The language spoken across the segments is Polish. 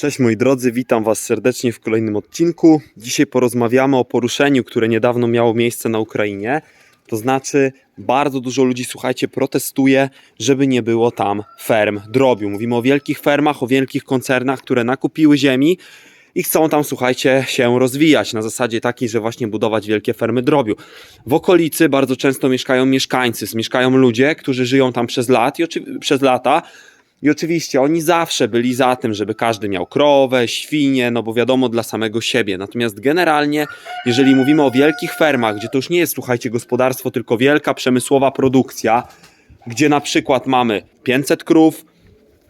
Cześć moi drodzy, witam Was serdecznie w kolejnym odcinku. Dzisiaj porozmawiamy o poruszeniu, które niedawno miało miejsce na Ukrainie. To znaczy, bardzo dużo ludzi, słuchajcie, protestuje, żeby nie było tam ferm drobiu. Mówimy o wielkich fermach, o wielkich koncernach, które nakupiły ziemi i chcą tam, słuchajcie, się rozwijać na zasadzie takiej, że właśnie budować wielkie fermy drobiu. W okolicy bardzo często mieszkają mieszkańcy, mieszkają ludzie, którzy żyją tam przez lat i przez lata. I oczywiście oni zawsze byli za tym, żeby każdy miał krowę, świnie, no bo wiadomo, dla samego siebie. Natomiast generalnie, jeżeli mówimy o wielkich fermach, gdzie to już nie jest, słuchajcie, gospodarstwo, tylko wielka przemysłowa produkcja, gdzie na przykład mamy 500 krów,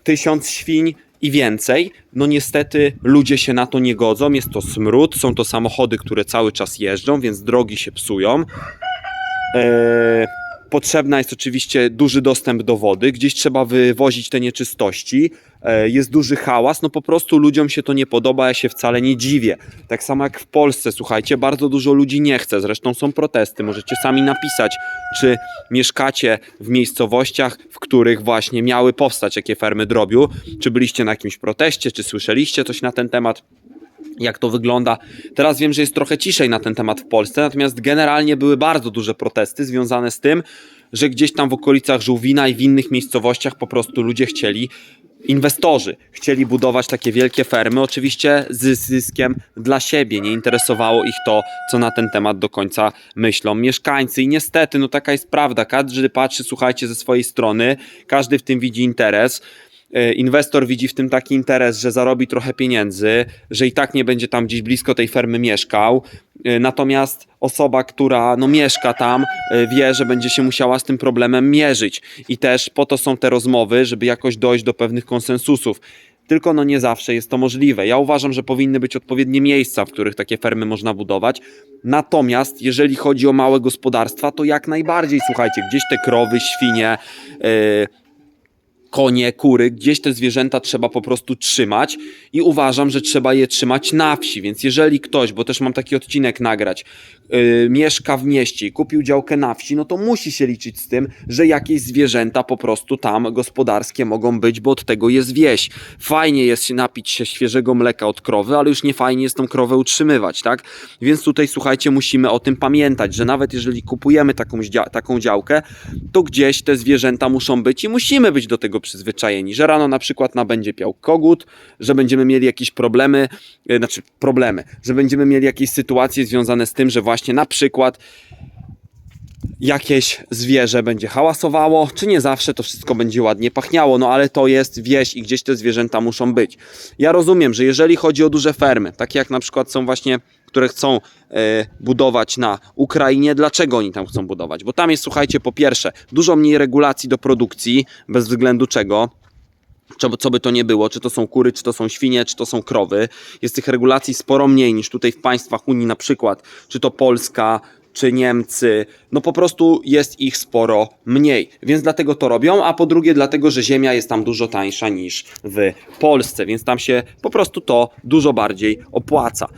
1000 świń i więcej, no niestety ludzie się na to nie godzą. Jest to smród, są to samochody, które cały czas jeżdżą, więc drogi się psują. Eee, Potrzebna jest oczywiście duży dostęp do wody, gdzieś trzeba wywozić te nieczystości, e, jest duży hałas, no po prostu ludziom się to nie podoba, ja się wcale nie dziwię. Tak samo jak w Polsce, słuchajcie, bardzo dużo ludzi nie chce, zresztą są protesty, możecie sami napisać, czy mieszkacie w miejscowościach, w których właśnie miały powstać takie fermy drobiu, czy byliście na jakimś proteście, czy słyszeliście coś na ten temat jak to wygląda. Teraz wiem, że jest trochę ciszej na ten temat w Polsce, natomiast generalnie były bardzo duże protesty związane z tym, że gdzieś tam w okolicach Żółwina i w innych miejscowościach po prostu ludzie chcieli, inwestorzy chcieli budować takie wielkie fermy, oczywiście z zyskiem dla siebie. Nie interesowało ich to, co na ten temat do końca myślą mieszkańcy. I niestety, no taka jest prawda. Każdy patrzy, słuchajcie, ze swojej strony, każdy w tym widzi interes. E, Inwestor widzi w tym taki interes, że zarobi trochę pieniędzy, że i tak nie będzie tam gdzieś blisko tej fermy mieszkał. E, Natomiast osoba, która no, mieszka tam, e, wie, że będzie się musiała z tym problemem mierzyć. I też po to są te rozmowy, żeby jakoś dojść do pewnych konsensusów. Tylko no nie zawsze jest to możliwe. Ja uważam, że powinny być odpowiednie miejsca, w których takie fermy można budować. Natomiast jeżeli chodzi o małe gospodarstwa, to jak najbardziej, słuchajcie, gdzieś te krowy, świnie, yy, konie, kury, gdzieś te zwierzęta trzeba po prostu trzymać i uważam, że trzeba je trzymać na wsi, więc jeżeli ktoś, bo też mam taki odcinek nagrać, yy, mieszka w mieście i kupił działkę na wsi, no to musi się liczyć z tym, że jakieś zwierzęta po prostu tam gospodarskie mogą być, bo od tego jest wieś. Fajnie jest się napić się świeżego mleka od krowy, ale już nie fajnie jest tą krowę utrzymywać, tak? Więc tutaj słuchajcie, musimy o tym pamiętać, że nawet jeżeli kupujemy taką, taką działkę, to gdzieś te zwierzęta muszą być i musimy być do tego przyzwyczajeni, że rano na przykład na będzie piał kogut, że będziemy mieli jakieś problemy, e, znaczy problemy, że będziemy mieli jakieś sytuacje związane z tym, że właśnie na przykład jakieś zwierzę będzie hałasowało, czy nie zawsze to wszystko będzie ładnie pachniało, no ale to jest wieś i gdzieś te zwierzęta muszą być. Ja rozumiem, że jeżeli chodzi o duże fermy, takie jak na przykład są właśnie, które chcą e, budować na Ukrainie, dlaczego oni tam chcą budować? Bo tam jest, słuchajcie, po pierwsze, dużo mniej regulacji do produkcji, bez względu czego, co, co by to nie było, czy to są kury, czy to są świnie, czy to są krowy. Jest tych regulacji sporo mniej niż tutaj w państwach Unii na przykład, czy to Polska, czy Niemcy, no po prostu jest ich sporo mniej, więc dlatego to robią, a po drugie dlatego, że ziemia jest tam dużo tańsza niż w Polsce, więc tam się po prostu to dużo bardziej opłaca.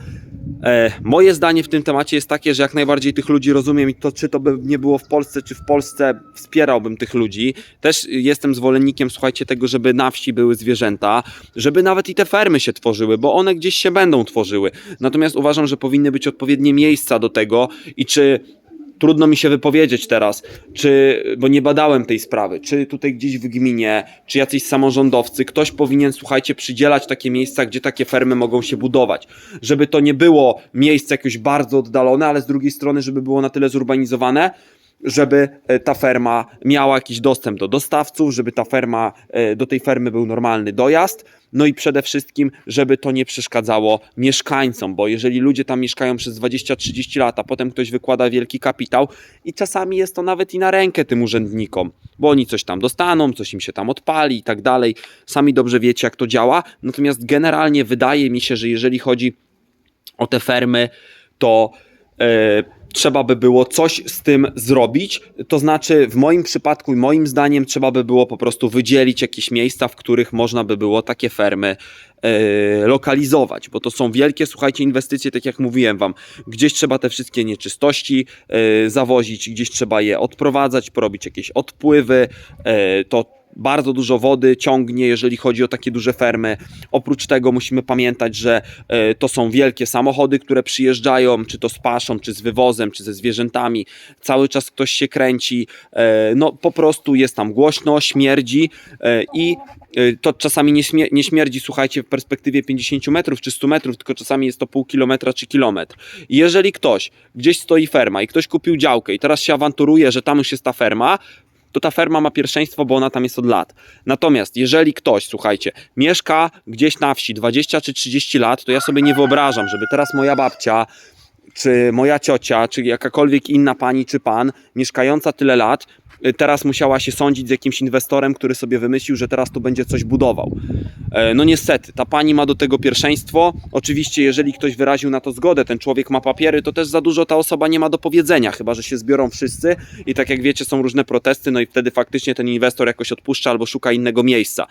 E, moje zdanie w tym temacie jest takie, że jak najbardziej tych ludzi rozumiem i to czy to by nie było w Polsce, czy w Polsce wspierałbym tych ludzi. Też jestem zwolennikiem, słuchajcie, tego, żeby na wsi były zwierzęta, żeby nawet i te fermy się tworzyły, bo one gdzieś się będą tworzyły. Natomiast uważam, że powinny być odpowiednie miejsca do tego i czy trudno mi się wypowiedzieć teraz, czy, bo nie badałem tej sprawy, czy tutaj gdzieś w gminie, czy jacyś samorządowcy, ktoś powinien, słuchajcie, przydzielać takie miejsca, gdzie takie fermy mogą się budować. Żeby to nie było miejsce jakieś bardzo oddalone, ale z drugiej strony, żeby było na tyle zurbanizowane, żeby e, ta ferma miała jakiś dostęp do dostawców, żeby ta ferma, e, do tej fermy był normalny dojazd, no i przede wszystkim, żeby to nie przeszkadzało mieszkańcom, bo jeżeli ludzie tam mieszkają przez 20-30 lat, a potem ktoś wykłada wielki kapitał i czasami jest to nawet i na rękę tym urzędnikom, bo oni coś tam dostaną, coś im się tam odpali i tak dalej. Sami dobrze wiecie, jak to działa. Natomiast generalnie wydaje mi się, że jeżeli chodzi o te fermy, to e, trzeba by było coś z tym zrobić. To znaczy, w moim przypadku i moim zdaniem, trzeba by było po prostu wydzielić jakieś miejsca, w których można by było takie fermy e, lokalizować, bo to są wielkie, słuchajcie, inwestycje, tak jak mówiłem wam. Gdzieś trzeba te wszystkie nieczystości e, zawozić, gdzieś trzeba je odprowadzać, porobić jakieś odpływy. E, to bardzo dużo wody ciągnie, jeżeli chodzi o takie duże fermy. Oprócz tego musimy pamiętać, że e, to są wielkie samochody, które przyjeżdżają, czy to z paszą, czy z wywozem, czy ze zwierzętami. Cały czas ktoś się kręci. E, no po prostu jest tam głośno, śmierdzi e, i to czasami nie, śmie- nie śmierdzi, słuchajcie, w perspektywie 50 metrów czy 100 metrów, tylko czasami jest to pół kilometra czy kilometr. Jeżeli ktoś, gdzieś stoi ferma i ktoś kupił działkę i teraz się awanturuje, że tam już jest ta ferma, to ta ferma ma pierwszeństwo, bo ona tam jest od lat. Natomiast jeżeli ktoś, słuchajcie, mieszka gdzieś na wsi 20 czy 30 lat, to ja sobie nie wyobrażam, żeby teraz moja babcia, czy moja ciocia, czy jakakolwiek inna pani czy pan, mieszkająca tyle lat, teraz musiała się sądzić z jakimś inwestorem, który sobie wymyślił, że teraz tu będzie coś budował. E, No niestety, ta pani ma do tego pierwszeństwo. Oczywiście, jeżeli ktoś wyraził na to zgodę, ten człowiek ma papiery, to też za dużo ta osoba nie ma do powiedzenia, chyba że się zbiorą wszyscy i tak jak wiecie, są różne protesty, no i wtedy faktycznie ten inwestor jakoś odpuszcza albo szuka innego miejsca.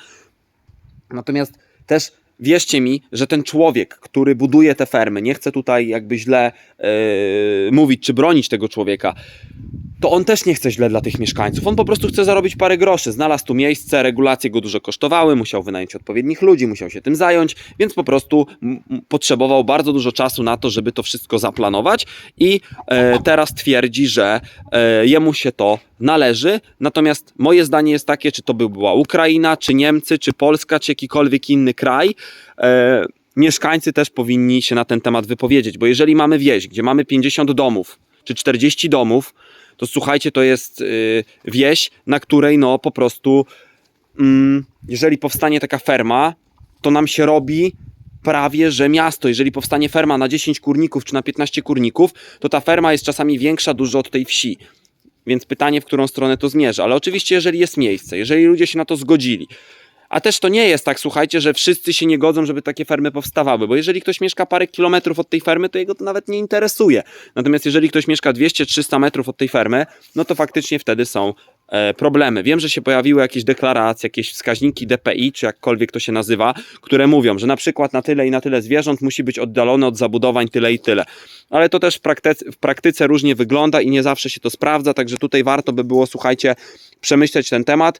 Natomiast też wierzcie mi, że ten człowiek, który buduje te fermy, nie chcę tutaj jakby źle e, mówić czy bronić tego człowieka, to on też nie chce źle dla tych mieszkańców. On po prostu chce zarobić parę groszy. Znalazł tu miejsce, regulacje go dużo kosztowały, musiał wynająć odpowiednich ludzi, musiał się tym zająć, więc po prostu potrzebował bardzo dużo czasu na to, żeby to wszystko zaplanować i e, teraz twierdzi, że e, jemu się to należy. Natomiast moje zdanie jest takie, czy to by była Ukraina, czy Niemcy, czy Polska, czy jakikolwiek inny kraj, e, mieszkańcy też powinni się na ten temat wypowiedzieć, bo jeżeli mamy wieś, gdzie mamy 50 domów, czy 40 domów, to słuchajcie, to jest y, wieś, na której no po prostu, mm, jeżeli powstanie taka ferma, to nam się robi prawie że miasto. Jeżeli powstanie ferma na 10 kurników czy na 15 kurników, to ta ferma jest czasami większa dużo od tej wsi. Więc pytanie, w którą stronę to zmierza. Ale oczywiście, jeżeli jest miejsce, jeżeli ludzie się na to zgodzili. A też to nie jest tak, słuchajcie, że wszyscy się nie godzą, żeby takie fermy powstawały, bo jeżeli ktoś mieszka parę kilometrów od tej fermy, to jego to nawet nie interesuje. Natomiast jeżeli ktoś mieszka 200-300 metrów od tej fermy, no to faktycznie wtedy są e, problemy. Wiem, że się pojawiły jakieś deklaracje, jakieś wskaźniki DPI, czy jakkolwiek to się nazywa, które mówią, że na przykład na tyle i na tyle zwierząt musi być oddalone od zabudowań tyle i tyle. Ale to też w praktyce, w praktyce różnie wygląda i nie zawsze się to sprawdza, także tutaj warto by było, słuchajcie, przemyśleć ten temat.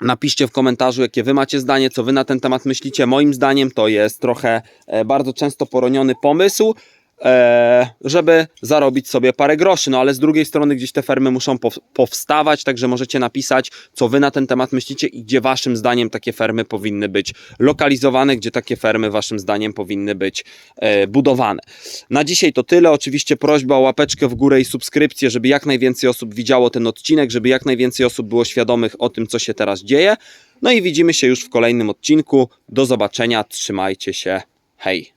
Napiszcie w komentarzu, jakie wy macie zdanie, co wy na ten temat myślicie. Moim zdaniem to jest trochę e, bardzo często poroniony pomysł, żeby zarobić sobie parę groszy. No ale z drugiej strony gdzieś te fermy muszą pow- powstawać, także możecie napisać, co wy na ten temat myślicie i gdzie waszym zdaniem takie fermy powinny być lokalizowane, gdzie takie fermy waszym zdaniem powinny być e, budowane. Na dzisiaj to tyle. Oczywiście prośba o łapeczkę w górę i subskrypcję, żeby jak najwięcej osób widziało ten odcinek, żeby jak najwięcej osób było świadomych o tym, co się teraz dzieje. No i widzimy się już w kolejnym odcinku. Do zobaczenia. Trzymajcie się. Hej.